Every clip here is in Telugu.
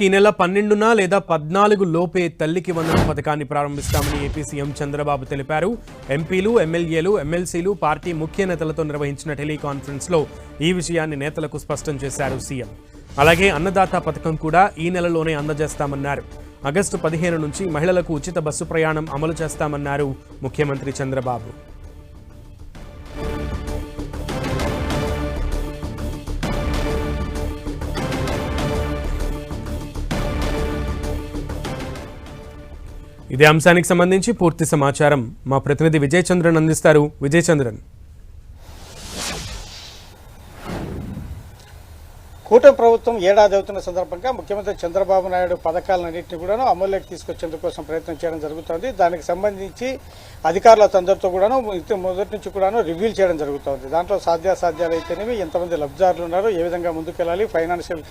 ఈ నెల పన్నెండున లేదా పద్నాలుగు లోపే తల్లికి వందన పథకాన్ని ప్రారంభిస్తామని ఏపీ సీఎం చంద్రబాబు తెలిపారు. ఎంపీలు ఎమ్మెల్యేలు ఎమ్మెల్సీలు పార్టీ ముఖ్య నేతలతో నిర్వహించిన టెలికాన్ఫరెన్స్లో ఈ విషయాన్ని నేతలకు స్పష్టం చేశారు సీఎం. అలాగే అన్నదాత పథకం కూడా ఈ నెలలోనే అందజేస్తామన్నారు. ఆగస్టు పదిహేను నుంచి మహిళలకు ఉచిత బస్సు ప్రయాణం అమలు చేస్తామన్నారు ముఖ్యమంత్రి చంద్రబాబు. ఇదే అంశానికి సంబంధించి పూర్తి సమాచారం మా ప్రతినిధి విజయచంద్రన్ అందిస్తారు. విజయచంద్రన్. కూటమి ప్రభుత్వం ఏడాది అవుతున్న సందర్భంగా ముఖ్యమంత్రి చంద్రబాబు నాయుడు పథకాలన్నింటినీ కూడాను అమల్లోకి తీసుకొచ్చేందుకోసం ప్రయత్నం చేయడం జరుగుతోంది. దానికి సంబంధించి అధికారుల అందరితో కూడాను మొదటి నుంచి కూడాను రివ్యూలు చేయడం జరుగుతోంది. దాంట్లో సాధ్యాసాధ్యాలు అయితేనేవి ఎంతమంది లబ్ధిదారులు ఉన్నారు ఏ విధంగా ముందుకెళ్ళాలి ఫైనాన్షియల్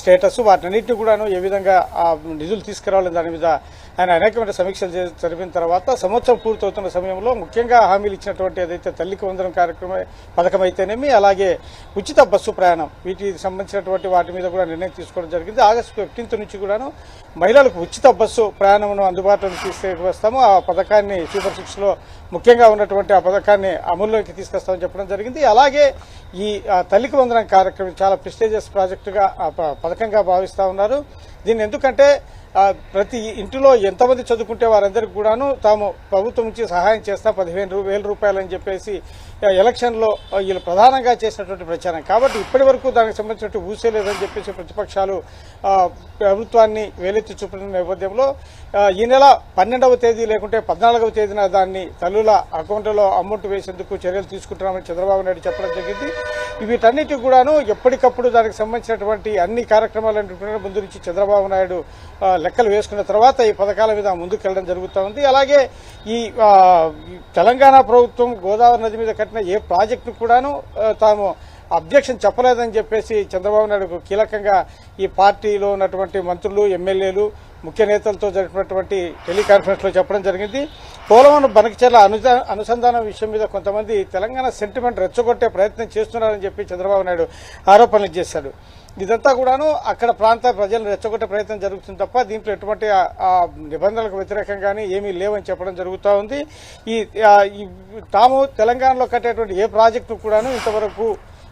స్టేటస్ వాటినన్నింటినీ కూడాను ఏ విధంగా ఆ నిధులు తీసుకురావాలి దాని మీద ఆయన అనేకమైన సమీక్షలు జరిపిన తర్వాత సంవత్సరం పూర్తవుతున్న సమయంలో ముఖ్యంగా హామీలు ఇచ్చినటువంటి ఏదైతే తల్లికి వందనం కార్యక్రమ పథకం అయితేనేమి అలాగే ఉచిత బస్సు ప్రయాణం వీటికి సంబంధించినటువంటి వాటి మీద కూడా నిర్ణయం తీసుకోవడం జరిగింది. ఆగస్టు ఫిఫ్టీన్త్ నుంచి కూడాను మహిళలకు ఉచిత బస్సు ప్రయాణమును అందుబాటులోకి తీసుకువస్తాము ఆ పథకాన్ని సూపర్ సిక్స్లో ముఖ్యంగా ఉన్నటువంటి ఆ పథకాన్ని అమల్లోకి తీసుకొస్తామని చెప్పడం జరిగింది. అలాగే ఈ తల్లికి వందనం కార్యక్రమం చాలా ప్రెస్టేజియస్ ప్రాజెక్టుగా పథకంగా భావిస్తా ఉన్నారు. దీన్ని ఎందుకంటే ప్రతి ఇంటిలో ఎంతమంది చదువుకుంటే వారందరికీ కూడాను తాము ప్రభుత్వం నుంచి సహాయం చేస్తాం పదిహేను వేల రూపాయలు అని చెప్పేసి ఎలక్షన్లో వీళ్ళు ప్రధానంగా చేసినటువంటి ప్రచారం. కాబట్టి ఇప్పటి వరకు దానికి సంబంధించినట్టు ఊసేలేదని చెప్పేసి ప్రతిపక్షాలు ప్రభుత్వాన్ని వేలెత్తి చూపిన నేపథ్యంలో ఈ నెల పన్నెండవ తేదీ లేకుంటే పద్నాలుగవ తేదీన దాన్ని తల్లుల అకౌంట్లో అమౌంట్ వేసేందుకు చర్యలు తీసుకుంటున్నామని చంద్రబాబు నాయుడు చెప్పడం జరిగింది. వీటన్నిటి కూడాను ఎప్పటికప్పుడు దానికి సంబంధించినటువంటి అన్ని కార్యక్రమాలను ముందు నుంచి చంద్రబాబు నాయుడు లెక్కలు వేసుకున్న తర్వాత ఈ పథకాల మీద ముందుకెళ్ళడం జరుగుతూ ఉంది. అలాగే ఈ తెలంగాణ ప్రభుత్వం గోదావరి నది మీద కట్టిన ఏ ప్రాజెక్టు కూడాను తాము అబ్జెక్షన్ చెప్పలేదని చెప్పేసి చంద్రబాబు నాయుడు కీలకంగా ఈ పార్టీలో ఉన్నటువంటి మంత్రులు ఎమ్మెల్యేలు ముఖ్య నేతలతో జరిపినటువంటి టెలికాన్ఫరెన్స్లో చెప్పడం జరిగింది. పోలవరం బనకచర్ల అనుసంధానం విషయం మీద కొంతమంది తెలంగాణ సెంటిమెంట్ రెచ్చగొట్టే ప్రయత్నం చేస్తున్నారని చెప్పి చంద్రబాబు నాయుడు ఆరోపణలు చేశాడు. ఇదంతా కూడాను అక్కడ ప్రాంత ప్రజలను రెచ్చగొట్టే ప్రయత్నం జరుగుతుంది తప్ప దీంట్లో ఎటువంటి నిబంధనలకు వ్యతిరేకంగానే ఏమీ లేవని చెప్పడం జరుగుతూ ఉంది. ఈ తాము తెలంగాణలో కట్టేటువంటి ఏ ప్రాజెక్టు కూడాను ఇంతవరకు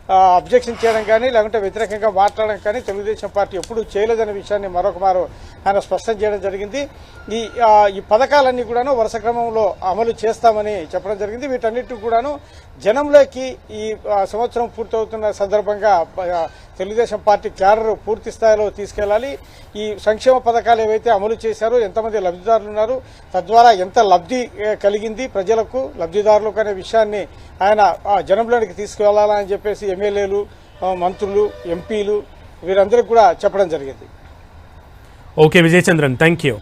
అబ్జెక్షన్ చేయడం కానీ లేకుంటే వ్యతిరేకంగా మాట్లాడడం కానీ తెలుగుదేశం పార్టీ ఎప్పుడూ చేయలేదనే విషయాన్ని మరొక మారు ఆయన స్పష్టం చేయడం జరిగింది. ఈ ఈ పథకాలన్నీ కూడాను వరుస క్రమంలో అమలు చేస్తామని చెప్పడం జరిగింది. వీటన్నిటి కూడాను జనంలోకి ఈ సంవత్సరం పూర్తవుతున్న సందర్భంగా తెలుగుదేశం పార్టీ క్యాడర్ పూర్తి స్థాయిలో తీసుకెళ్ళాలి. ఈ సంక్షేమ పథకాలు ఏవైతే అమలు చేశారో ఎంతమంది లబ్ధిదారులు ఉన్నారు తద్వారా ఎంత లబ్ధి కలిగింది ప్రజలకు లబ్ధిదారులకు అనే విషయాన్ని ఆయన ఆ, జనంలోనికి తీసుకువెళ్ళాలని చెప్పేసి ఎమ్మెల్యేలు మంత్రులు ఎంపీలు వీరందరికీ కూడా చెప్పడం జరిగింది. Okay Vijay Chandran thank you